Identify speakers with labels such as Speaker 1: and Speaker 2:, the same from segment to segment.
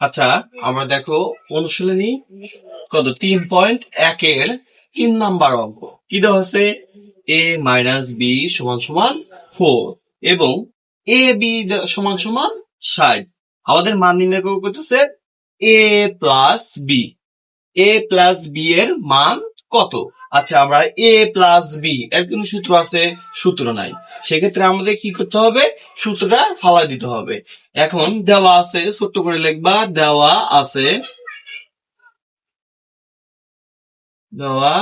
Speaker 1: আচ্ছা আমরা দেখো অনুশীলনী। কত? তিন পয়েন্ট একের তিন নাম্বার অঙ্ক। কি দেওয়া আছে এ মাইনাস বি সমান সমান ফোর এবং এ বি সমান সমান ষাট। আমাদের মান নির্ণয় করতেছে A plus B. A plus B এর মান কত? আচ্ছা আমরা এ প্লাস বি এর কোন সূত্র আছে? সূত্র নাই। সেক্ষেত্রে আমাদের কি করতে হবে? সূত্রটা ফালা দিতে হবে। এখন দেওয়া আছে, ছোট্ট করে লিখবা, দেওয়া আছে দেওয়া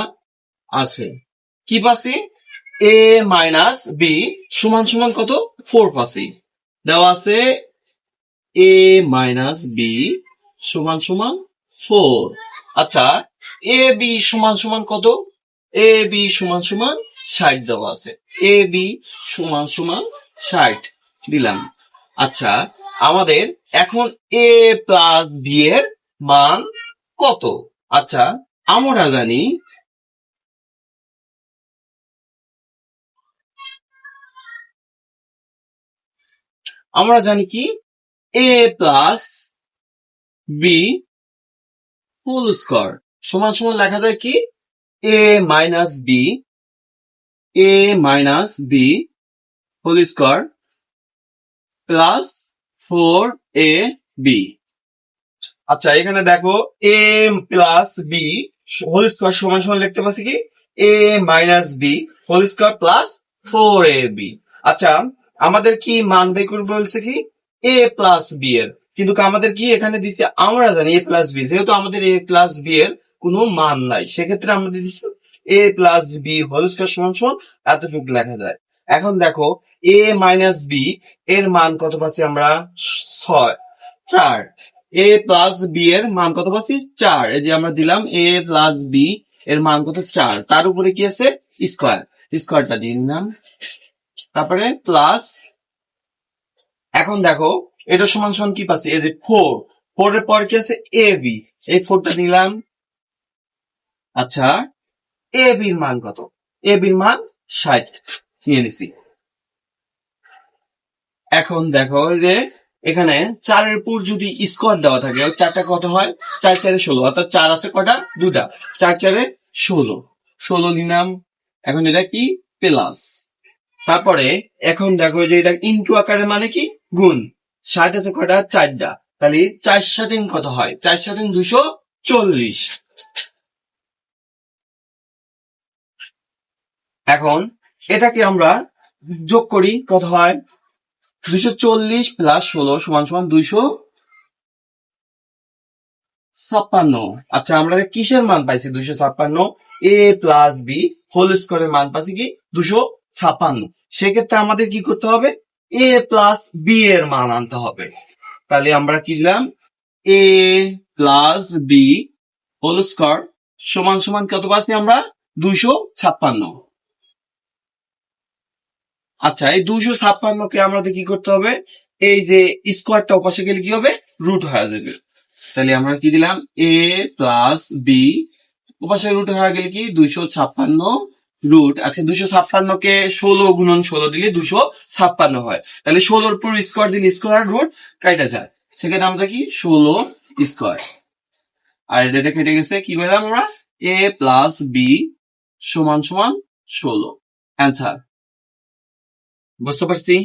Speaker 1: আছে। কি পাচ্ছি? এ মাইনাস বি সমান সমান কত? ফোর পাচ্ছি। দেওয়া আছে এ মাইনাস বি সমান সমান ফোর আচ্ছা এ বি সমান সমান কত? এ বি সমান সমান ষাট দেওয়া আছে। এ বি সমান সমান ষাট দিলাম। আচ্ছা আমাদের এখন এ প্লাস বি এর মান কত? আচ্ছা আমরা জানি আমরা জানি কি? A plus B whole square সমান সমান লেখা যায় কি? A minus B A minus B whole square plus four A B আচ্ছা এখানে দেখো A plus B whole square সমান সমান লিখতে পারছি কি? A minus B whole square plus four A B আচ্ছা আমাদের কি মান বের করবে বলছে কি? এ প্লাস বি এর। কিন্তু আমাদের কি এখানে দিচ্ছে আমরা জানি এ প্লাস বি যেহেতু আমাদের এ প্লাস বি এর কোনো মান নাই। সেক্ষেত্রে আমাদের দিচ্ছে A plus B whole square সমান সমান এতটুকু লেখা যায়। এখন দেখো এ মাইনাস বি এর মান কত পাচ্ছি আমরা? ছয়। চার। এ প্লাস বি এর মান কত পাচ্ছি? চার। এই যে আমরা দিলাম এ প্লাস বি এর মান কত? চার। তার উপরে কি আছে? স্কোয়ার স্কোয়ারটা দিয়ে নিলাম। তারপরে প্লাস এখন দেখো, এটা সমান সমান কি পাচ্ছি? এই যে ফোর ফোর এর পর কি আছে? এ বি এই ফোরটা নিলাম আচ্ছা এ বির মান কত? এ বির মান ষাট। নিয়ে নিছি। এখন দেখো যে এখানে চারের উপর যদি স্কোয়ার দেওয়া থাকে চারটা কত হয়? চার চারে ষোলো, অর্থাৎ চার আছে কটা? দুটা। চার চারে ষোলো। ষোলো নিলাম। এখন এটা কি? প্লাস তারপরে এখন দেখো যে এটা ইনটু আকারে মানে কি? গুণ। ষাট আছে কটা? চারটা। তাহলে চার সাথে কত হয়? চার সাথে দুশো চল্লিশ। এখন এটাকে আমরা যোগ করি কত হয়? দুইশো চল্লিশ প্লাস ষোলো সমান সমান দুইশো ছাপ্পান্ন। আচ্ছা আমরা কিসের মান পাইছি? দুইশো ছাপ্পান্ন। এ প্লাস বি হোল স্কোয়ারের মান পাইছি কি? দুশো ছাপ্পান্ন। সেক্ষেত্রে আমাদের কি করতে হবে? এ প্লাস বি এর মান আনতে হবে। তাহলে আমরা কি দিলাম? A plus B whole square সমান সমান কত পাচ্ছি আমরা? দুইশো ছাপ্পান্ন। আচ্ছা এই দুইশো ছাপ্পান্নকে আমাদের কি করতে হবে? এই যে স্কোয়ারটা ওপাশে গেলে কি হবে? রুট হয়ে যাবে। তাহলে আমরা কি দিলাম? এ প্লাস বি ওপাশে রুট হয়ে গেলে কি? দুইশো ছাপ্পান্ন রুট আচ্ছা দুশো ছাপ্পান্ন কে ষোলো গুণন ষোলো দিলে দুশো ছাপ্পান্ন হয়। তাহলে ষোলোর পর স্কোয়ার দিলে স্কোয়ার রুট কাটা যায়। সেক্ষেত্রে আমরা কি? ষোলো স্কোয়ার আর এটা কেটে গেছে। কি বললাম আমরা? এ প্লাস বি সমান সমান ষোলো। অ্যান্সার বুঝতে পারছি